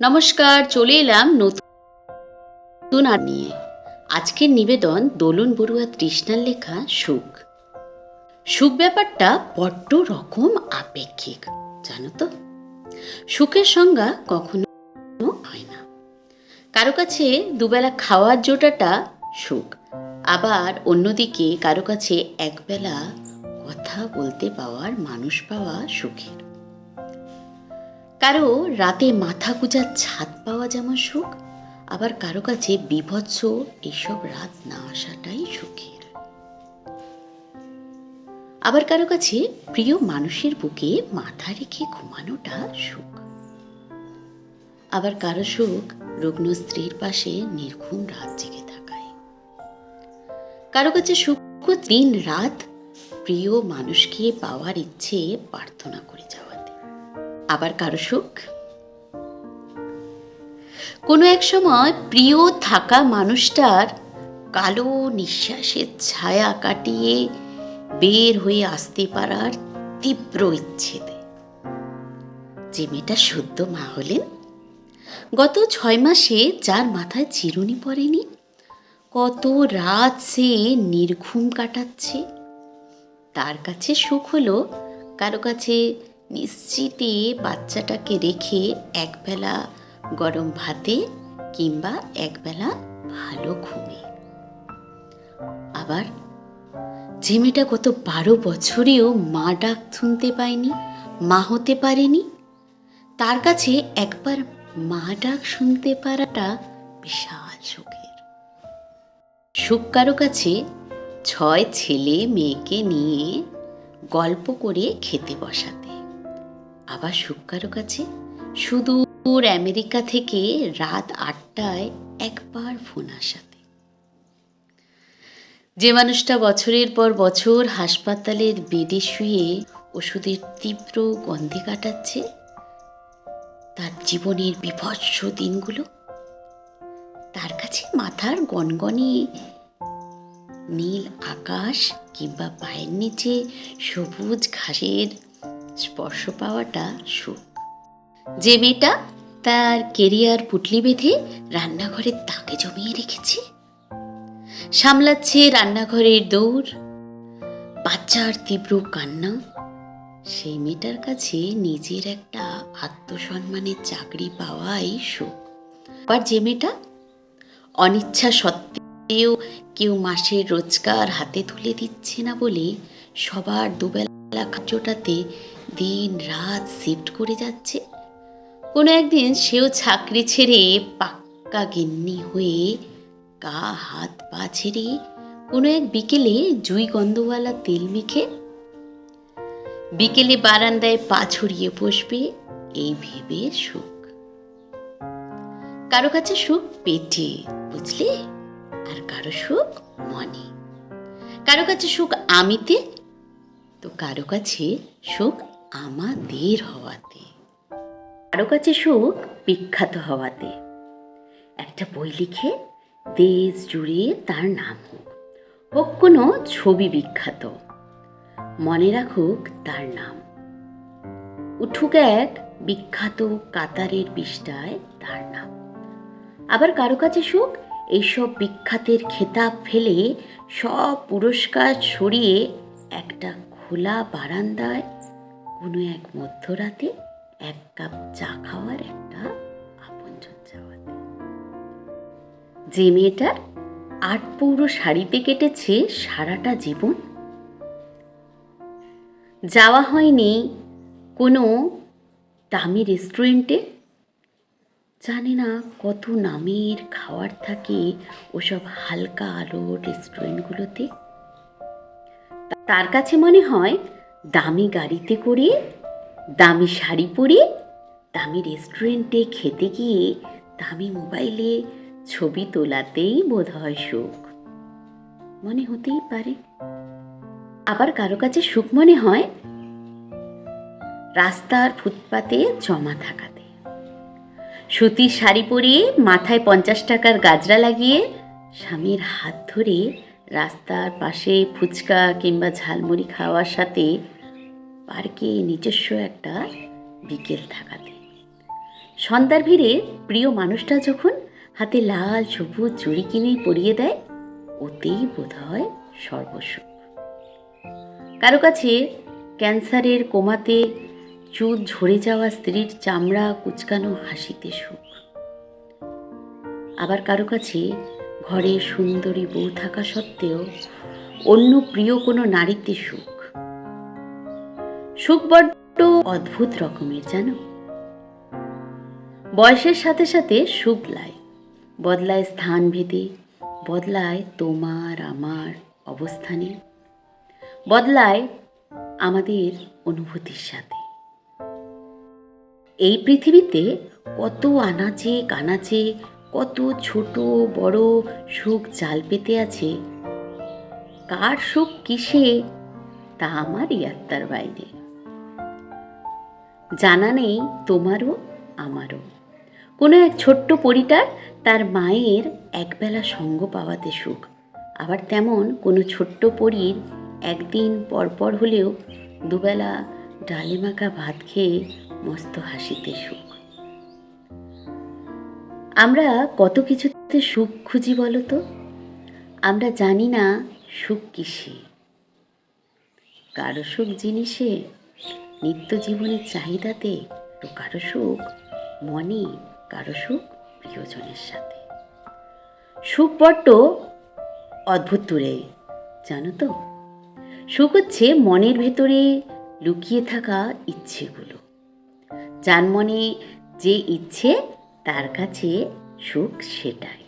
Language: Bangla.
নমস্কার, চলে এলাম নতুন আর নিয়ে। আজকের নিবেদন দোলন বড়ুয়া তৃষ্ণার লেখা সুখ। সুখ ব্যাপারটা বড্ড রকম আপেক্ষিক, জানো তো? সুখের সংজ্ঞা কখনো হয় না। কারও কাছে দুবেলা খাওয়ার জোটাটা সুখ, আবার অন্যদিকে কারও কাছে একবেলা কথা বলতে পাওয়ার, মানুষ পাওয়া সুখের। কারও রাতে মাথা গুজার ছাদ পাওয়া যেমন সুখ, আবার কারও কাছে বিভৎস এসব রাত না আসাটাই সুখের। আবার কারও কাছে প্রিয় মানুষের বুকে মাথা রেখে ঘুমানোটা সুখ। আবার কারও সুখ রুগ্ন স্ত্রীর পাশে নির্ঘুম রাত জেগে থাকায়। কারও কাছে সুখ দিন রাত প্রিয় মানুষকে পাওয়ার ইচ্ছে প্রার্থনা করে যাওয়াতে আবার কারও সুখ? কোনো এক সময় প্রিয় থাকা মানুষটার কালো নিঃশ্বাসের ছায়া কাটিয়ে বের হয়ে আসতে পারার তীব্র ইচ্ছেতে। যে মেয়েটা সদ্য মা হলেন, গত ছয় মাসে যার মাথায় চিরুনি পড়েনি, কত রাত সে নির্ঘুম কাটাচ্ছে। তার কাছে সুখ হলো, কারও কাছে নিশ্চিতে বাচ্চাটাকে রেখে একবেলা গরম ভাতে কিংবা একবেলা ভালো ঘুমে। আবার যে মেয়েটা গত বারো বছরেও মা ডাক শুনতে পায়নি, মা হতে পারেনি। তার কাছে একবার মা ডাক শুনতে পারাটা বিশাল সুখের সুখ কারও কাছে ছয় ছেলে মেয়েকে নিয়ে গল্প করে খেতে বসাতে। আবার কারও কাছে? সুদূর আমেরিকা থেকে রাত আটটায় একবার ফোন আসাতে। যে মানুষটা বছরের পর বছর হাসপাতালের বেডে শুয়ে ওষুধের তীব্র গন্ধে কাটাচ্ছে, তার জীবনের বিভৎস দিনগুলো, তার কাছে মাথার গনগনে নীল আকাশ কিংবা পায়ের নিচে সবুজ ঘাসের স্পর্শ পাওয়াটা সুখ। যে মেয়েটা তার কেরিয়ার পুটলি বেঁধে রান্নাঘরের তাকে জমিয়ে রেখেছে। সামলাচ্ছে রান্নাঘরের দৌড়, বাচ্চার তীব্র কান্না। সেই মেয়েটার কাছে নিজের একটা আত্মসম্মানের চাকরি পাওয়াই সুখ। আর যে মেয়েটা অনিচ্ছা সত্ত্বেও কেউ মাসের রোজগার হাতে তুলে দিচ্ছে না বলে সবার দুবেলা জোটাতে দিন রাত শিফট করে যাচ্ছে। কোনো একদিন সেও চাকরি ছেড়ে পাক্কা গিন্নি হয়ে গা হাত পা ছেড়ে কোনো এক বিকেলে জুই গন্ধওয়ালা তেল মেখে বিকেলে বারান্দায় পা ছড়িয়ে বসবে এই ভেবে সুখ। কারও কাছে সুখ পেটে, বুঝলে? আর কারও সুখ মনে। কারও কাছে সুখ আমিতে, তো কারও কাছে সুখ আমাদের হওয়াতে। কারও কাছে সুখ, বিখ্যাত হওয়াতে। একটা বই লিখে দেশ জুড়ে তার নাম হোক হোক কোনো ছবি বিখ্যাত। মনে রাখুক তার নাম। উঠুক এক বিখ্যাত কাতারের পৃষ্ঠায় তার নাম। আবার কারও কাছে সুখ, এইসব বিখ্যাতের খেতাব ফেলে সব পুরস্কার সরিয়ে একটা খোলা বারান্দায় কোনো এক মধ্যরাতে এক কাপ চা খাওয়ার একটা আপনজন যাওয়াতে যে মেয়েটার আট পৌর শাড়িতে কেটেছে সারাটা জীবন। যাওয়া হয়নি কোনো দামি রেস্টুরেন্টে। জানে না কত নামের খাওয়ার থাকে ওসব হালকা আলোর রেস্টুরেন্টগুলোতে। তার কাছে মনে হয় দামি গাড়িতে করে, দামি শাড়ি পরে, দামি রেস্টুরেন্টে খেতে গিয়ে দামি মোবাইলে ছবি তোলাতেই বোধ হয় সুখ। মনে হতেই পারে। আবার কারও কাছে সুখ মনে হয় রাস্তার ফুটপাতে জমা থাকাতে। সুতির শাড়ি পরিয়ে মাথায় পঞ্চাশ টাকার গাজরা লাগিয়ে স্বামীর হাত ধরে রাস্তার পাশে ফুচকা কিংবা ঝালমুড়ি খাওয়ার সাথে পার্কে নিজস্ব একটা বিকেল থাকাতে। সন্ধ্যার ভিড়ে প্রিয় মানুষটা যখন হাতে লাল, সবুজ চুড়ি কিনে পরিয়ে দেয়, ওতেই বোধ হয় সর্বসুখ কারও কাছে ক্যান্সারের কোমাতে চুল ঝরে যাওয়া স্ত্রীর চামড়া কুচকানো হাসিতে সুখ। আবার কারও কাছে ঘরে সুন্দরী বউ থাকা সত্ত্বেও অন্য প্রিয় কোনো নারীতে সুখ। সুখ বড্ড অদ্ভুত রকমের, জানো? বয়সের সাথে সাথে সুখ লাই বদলায় স্থান ভেদে, বদলায় তোমার আমার অবস্থানে, বদলায় আমাদের অনুভূতির সাথে। এই পৃথিবীতে কত আনাচে কানাচে কত ছোট বড় সুখ জাল পেতে আছে। কার সুখ কিসে তা আমার ইয়াত্তার বাইরে। জানা নেই তোমারও আমারও। কোনো এক ছোট্ট পরিটার তার মায়ের একবেলা সঙ্গ পাওয়াতে সুখ। আবার তেমন কোনো ছোট্ট পরীর একদিন পরপর হলেও দুবেলা ডালে মাখা ভাত খেয়ে মস্ত হাসিতে সুখ। আমরা কত কিছুতে সুখ খুঁজি বলো তো? আমরা জানি না সুখ কিসে। কারও সুখ জিনিসে নিত্য জীবনের চাহিদাতে তো কারও সুখ মনে, কারও সুখ প্রিয়জনের সাথে। সুখ বড্ড অদ্ভুত দূরে, জানো তো? সুখ হচ্ছে মনের ভেতরে লুকিয়ে থাকা ইচ্ছেগুলো। যার মনে যে ইচ্ছে তার কাছে সুখ সেটাই।